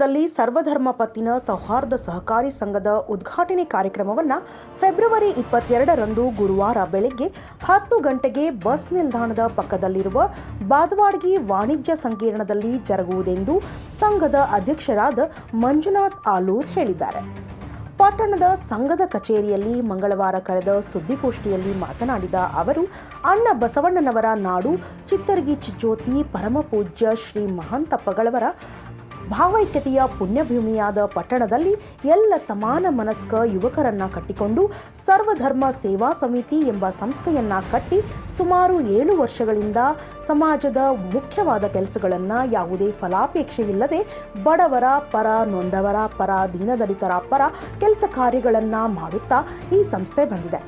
ನಗರದಲ್ಲಿ ಸರ್ವಧರ್ಮ ಪತ್ತಿನ ಸೌಹಾರ್ದ ಸಹಕಾರಿ ಸಂಘದ ಉದ್ಘಾಟನೆ ಕಾರ್ಯಕ್ರಮವನ್ನು ಫೆಬ್ರವರಿ ಇಪ್ಪತ್ತೆರಡರಂದು ಗುರುವಾರ ಬೆಳಗ್ಗೆ ಹತ್ತು ಗಂಟೆಗೆ ಬಸ್ ನಿಲ್ದಾಣದ ಪಕ್ಕದಲ್ಲಿರುವ ಬಾದವಾಡ್ಗಿ ವಾಣಿಜ್ಯ ಸಂಕೀರ್ಣದಲ್ಲಿ ಜರುಗುವುದೆಂದು ಸಂಘದ ಅಧ್ಯಕ್ಷರಾದ ಮಂಜುನಾಥ್ ಆಲೂರ್ ಹೇಳಿದ್ದಾರೆ. ಪಟ್ಟಣದ ಸಂಘದ ಕಚೇರಿಯಲ್ಲಿ ಮಂಗಳವಾರ ಕರೆದ ಸುದ್ದಿಗೋಷ್ಠಿಯಲ್ಲಿ ಮಾತನಾಡಿದ ಅವರು, ಅಣ್ಣ ಬಸವಣ್ಣನವರ ನಾಡು, ಚಿತ್ತರಗಿ ಚಿಜ್ಜೋತಿ, ಪರಮಪೂಜ್ಯ ಶ್ರೀ ಮಹಾಂತಪ್ಪಗಳವರ ಭಾವೈಕ್ಯತೆಯ ಪುಣ್ಯಭೂಮಿಯಾದ ಪಟ್ಟಣದಲ್ಲಿ ಎಲ್ಲ ಸಮಾನ ಮನಸ್ಕ ಯುವಕರನ್ನ ಕಟ್ಟಿಕೊಂಡು ಸರ್ವಧರ್ಮ ಸೇವಾ ಸಮಿತಿ ಎಂಬ ಸಂಸ್ಥೆಯನ್ನ ಕಟ್ಟಿ ಸುಮಾರು ಏಳು ವರ್ಷಗಳಿಂದ ಸಮಾಜದ ಮುಖ್ಯವಾದ ಕೆಲಸಗಳನ್ನು ಯಾವುದೇ ಫಲಾಪೇಕ್ಷೆ ಇಲ್ಲದೆ ಬಡವರ ಪರ, ನೊಂದವರ ಪರ, ದೀನದಲಿತರ ಪರ ಕೆಲಸ ಕಾರ್ಯಗಳನ್ನು ಮಾಡುತ್ತಾ ಈ ಸಂಸ್ಥೆ ಬಂದಿದೆ.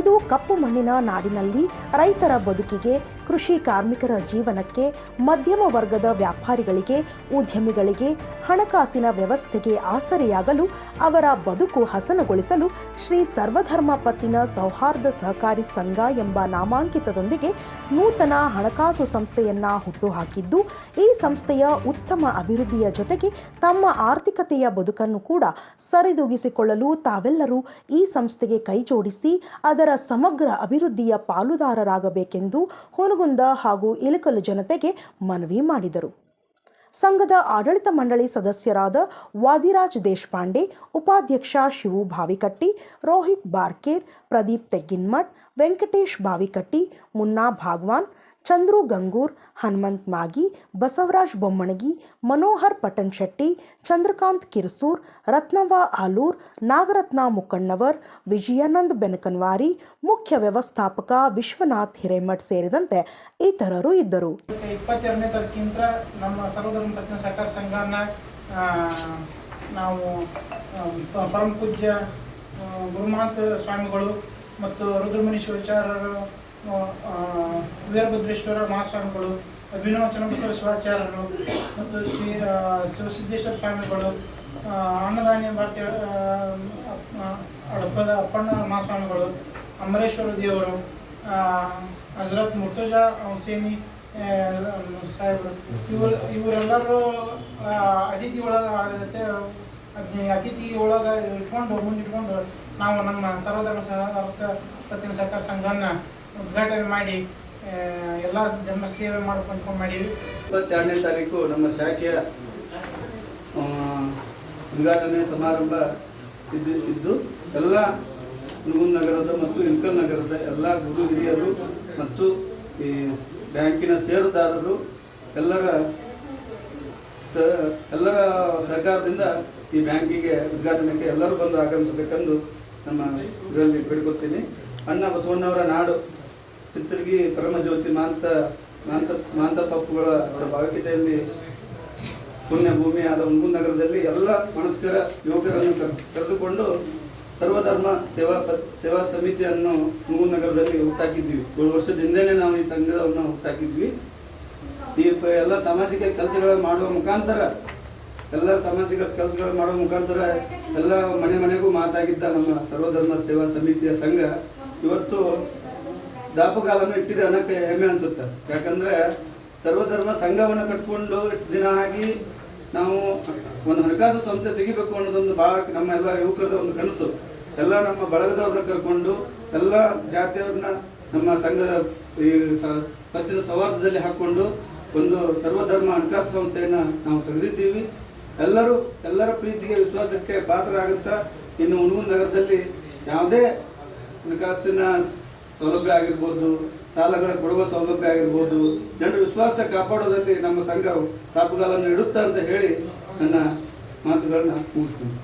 ಇದು ಕಪ್ಪು ಮಣ್ಣಿನ ನಾಡಿನಲ್ಲಿ ರೈತರ ಬದುಕಿಗೆ, ಕೃಷಿ ಕಾರ್ಮಿಕರ ಜೀವನಕ್ಕೆ, ಮಧ್ಯಮ ವರ್ಗದ ವ್ಯಾಪಾರಿಗಳಿಗೆ, ಉದ್ಯಮಿಗಳಿಗೆ, ಹಣಕಾಸಿನ ವ್ಯವಸ್ಥೆಗೆ ಆಸರೆಯಾಗಲು, ಅವರ ಬದುಕು ಹಸನಗೊಳಿಸಲು ಶ್ರೀ ಸರ್ವಧರ್ಮ ಪತ್ತಿನ ಸೌಹಾರ್ದ ಸಹಕಾರಿ ಸಂಘ ಎಂಬ ನಾಮಾಂಕಿತದೊಂದಿಗೆ ನೂತನ ಹಣಕಾಸು ಸಂಸ್ಥೆಯನ್ನ ಹುಟ್ಟುಹಾಕಿದ್ದು, ಈ ಸಂಸ್ಥೆಯ ಉತ್ತಮ ಅಭಿವೃದ್ಧಿಯ ಜೊತೆಗೆ ತಮ್ಮ ಆರ್ಥಿಕತೆಯ ಬದುಕನ್ನು ಕೂಡ ಸರಿದೂಗಿಸಿಕೊಳ್ಳಲು ತಾವೆಲ್ಲರೂ ಈ ಸಂಸ್ಥೆಗೆ ಕೈಜೋಡಿಸಿ ಅದರ ಸಮಗ್ರ ಅಭಿವೃದ್ಧಿಯ ಪಾಲುದಾರರಾಗಬೇಕೆಂದು ಹುನಗುಂದ ಹಾಗೂ ಇಳಕಲು ಜನತೆಗೆ ಮನವಿ ಮಾಡಿದರು. ಸಂಘದ ಆಡಳಿತ ಮಂಡಳಿ ಸದಸ್ಯರಾದ ವಾದಿರಾಜ್ ದೇಶಪಾಂಡೆ, ಉಪಾಧ್ಯಕ್ಷ ಶಿವು ಭಾವಿಕಟ್ಟಿ, ರೋಹಿತ್ ಬಾರ್ಕೇರ್, ಪ್ರದೀಪ್ ತೆಗ್ಗಿನ್ಮಠ್, ವೆಂಕಟೇಶ್ ಭಾವಿಕಟ್ಟಿ, ಮುನ್ನಾ ಭಾಗ್ವಾನ್ ಚಂದ್ರು ಗಂಗೂರ್, ಹನುಮಂತ್ ಮಾಗಿ, ಬಸವರಾಜ್ ಬೊಮ್ಮಣಗಿ, ಮನೋಹರ್ ಪಟನ್ ಶೆಟ್ಟಿ, ಚಂದ್ರಕಾಂತ್ ಕಿರ್ಸೂರ್, ರತ್ನವ್ವ ಆಲೂರ್, ನಾಗರತ್ನ ಮುಕ್ಕಣ್ಣವರ್ ವಿಜಯಾನಂದ್ ಬೆನಕನ್ವಾರಿ, ಮುಖ್ಯ ವ್ಯವಸ್ಥಾಪಕ ವಿಶ್ವನಾಥ್ ಹಿರೇಮಠ್ ಸೇರಿದಂತೆ ಇತರರು ಇದ್ದರು. ಇಪ್ಪತ್ತೆರಡನೇ ತಾರೀಕಿಂತ ನಮ್ಮ ಸರ್ವಧರ್ಮ ಪತ್ತಿನ ಸಹಕಾರ ಸಂಘನ ನಾವು ಪರಮ ಪೂಜ್ಯ ಸ್ವಾಮಿಗಳು ಮತ್ತು ರುದ್ರಮುನಿ ಶಿವಾಚಾರ್ಯರು ವೀರಭದ್ರೇಶ್ವರ ಮಹಾಸ್ವಾಮಿಗಳು ಅಭಿನವ ಚನ್ನಬಸವ ಶಿವಾಚಾರ್ಯರು ಮತ್ತು ಶ್ರೀ ಶಿವಸಿದ್ದೇಶ್ವರ ಸ್ವಾಮಿಗಳು ಅನ್ನದಾನಿ ಭಾರತೀಯ ಅಡಪದ ಅಪ್ಪಣ್ಣ ಮಹಾಸ್ವಾಮಿಗಳು ಅಮರೇಶ್ವರ ದೇವರು ಹಜರತ್ ಮುರ್ತುಜಾ ಹುಸೇನಿ ಆ, ಸಾಹೇಬರು ಇವರು ಇವರೆಲ್ಲರೂ ಅತಿಥಿ ಒಳಗ ಅತಿಥಿ ಒಳಗ ಇಟ್ಕೊಂಡು ಮುಂದಿಟ್ಕೊಂಡು ನಾವು ನಮ್ಮ ಸರ್ವಧರ್ಮ ಸಹ ಪತ್ತಿನ ಸಹಕಾರ ಸಂಘನ ಉದ್ಘಾಟನೆ ಮಾಡಿ ಎಲ್ಲ ಜನರ ಸೇವೆ ಮಾಡ್ಕೊಂಡು ಮಾಡಿದ್ವಿ. ಇಪ್ಪತ್ತೆರಡನೇ ತಾರೀಕು ನಮ್ಮ ಶಾಖೆಯ ಉದ್ಘಾಟನೆ ಸಮಾರಂಭ ಇದ್ದು ಇದ್ದು ಎಲ್ಲ ನೂನ್ ನಗರದ ಮತ್ತು ಇಲ್ಕಲ್ ನಗರದ ಎಲ್ಲ ಗುರು ಹಿರಿಯರು ಮತ್ತು ಈ ಬ್ಯಾಂಕಿನ ಷೇರುದಾರರು ಎಲ್ಲರ ಎಲ್ಲರ ಸಹಕಾರದಿಂದ ಈ ಬ್ಯಾಂಕಿಗೆ ಉದ್ಘಾಟನೆಗೆ ಎಲ್ಲರೂ ಬಂದು ಆಗಮಿಸಬೇಕೆಂದು ನಮ್ಮ ಇದರಲ್ಲಿ ಬಿಡ್ಕೊತೀನಿ. ಅಣ್ಣ ಬಸವಣ್ಣವರ ನಾಡು ಚಿತ್ರಗಿ ಪರಮಜ್ಯೋತಿ ಮಾಂತ ಮಾಂತ ಮಾಂತಪ್ಪಗಳ ಅವರ ಭಾವಗೀತೆಯಲ್ಲಿ ಪುಣ್ಯ ಭೂಮಿಯಾದ ಉಂಗು ನಗರದಲ್ಲಿ ಎಲ್ಲ ಮನಸ್ಕರ ಯುವಕರನ್ನು ಕರ್- ಕರೆದುಕೊಂಡು ಸರ್ವಧರ್ಮ ಸೇವಾ ಸೇವಾ ಸಮಿತಿಯನ್ನು ಉಂಗು ನಗರದಲ್ಲಿ ಹುಟ್ಟಾಕಿದ್ವಿ. ಏಳು ವರ್ಷದ ನಾವು ಈ ಸಂಘವನ್ನು ಹುಟ್ಟಾಕಿದ್ವಿ. ಈ ಎಲ್ಲ ಸಾಮಾಜಿಕ ಕೆಲಸಗಳನ್ನು ಮಾಡುವ ಮುಖಾಂತರ ಎಲ್ಲ ಸಾಮಾಜಿಕ ಕೆಲಸಗಳು ಮಾಡುವ ಮುಖಾಂತರ ಎಲ್ಲ ಮನೆ ಮನೆಗೂ ಮಾತಾಗಿದ್ದ ನಮ್ಮ ಸರ್ವಧರ್ಮ ಸೇವಾ ಸಮಿತಿಯ ಸಂಘ ಇವತ್ತು ದಾಪುಗಾಲನ್ನು ಇಟ್ಟಿದೆ ಅನ್ನೋಕ್ಕೆ ಹೆಮ್ಮೆ ಅನ್ಸುತ್ತೆ. ಯಾಕಂದ್ರೆ ಸರ್ವಧರ್ಮ ಸಂಘವನ್ನು ಕಟ್ಕೊಂಡು ಇಷ್ಟು ದಿನ ಆಗಿ ನಾವು ಒಂದು ಹಣಕಾಸು ಸಂಸ್ಥೆ ತೆಗಿಬೇಕು ಅನ್ನೋದೊಂದು ಭಾಳ ನಮ್ಮ ಎಲ್ಲ ಯುವಕರದ ಒಂದು ಕನಸು. ಎಲ್ಲ ನಮ್ಮ ಬಳಗದವ್ರನ್ನ ಕರ್ಕೊಂಡು ಎಲ್ಲ ಜಾತಿಯವ್ರನ್ನ ನಮ್ಮ ಸಂಘದ ಈ ಪತ್ತಿನ ಸೌಹಾರ್ದದಲ್ಲಿ ಹಾಕೊಂಡು ಒಂದು ಸರ್ವಧರ್ಮ ಹಣಕಾಸು ಸಂಸ್ಥೆಯನ್ನ ನಾವು ತೆಗೆದಿದ್ದೀವಿ. ಎಲ್ಲರೂ ಎಲ್ಲರ ಪ್ರೀತಿಗೆ ವಿಶ್ವಾಸಕ್ಕೆ ಪಾತ್ರರಾಗುತ್ತಾ ಇನ್ನು ಹುಣಗುಂದ ನಗರದಲ್ಲಿ ಯಾವುದೇ ಹಣಕಾಸಿನ ಸೌಲಭ್ಯ ಆಗಿರ್ಬೋದು, ಸಾಲಗಳ ಕೊಡುವ ಸೌಲಭ್ಯ ಆಗಿರ್ಬೋದು, ಜನರ ವಿಶ್ವಾಸ ಕಾಪಾಡೋದಲ್ಲಿ ನಮ್ಮ ಸಂಘ ತಾಪುಗಾಲನ್ನು ಇಡುತ್ತ ಅಂತ ಹೇಳಿ ನನ್ನ ಮಾತುಗಳನ್ನ ಮುಗಿಸ್ತೀನಿ.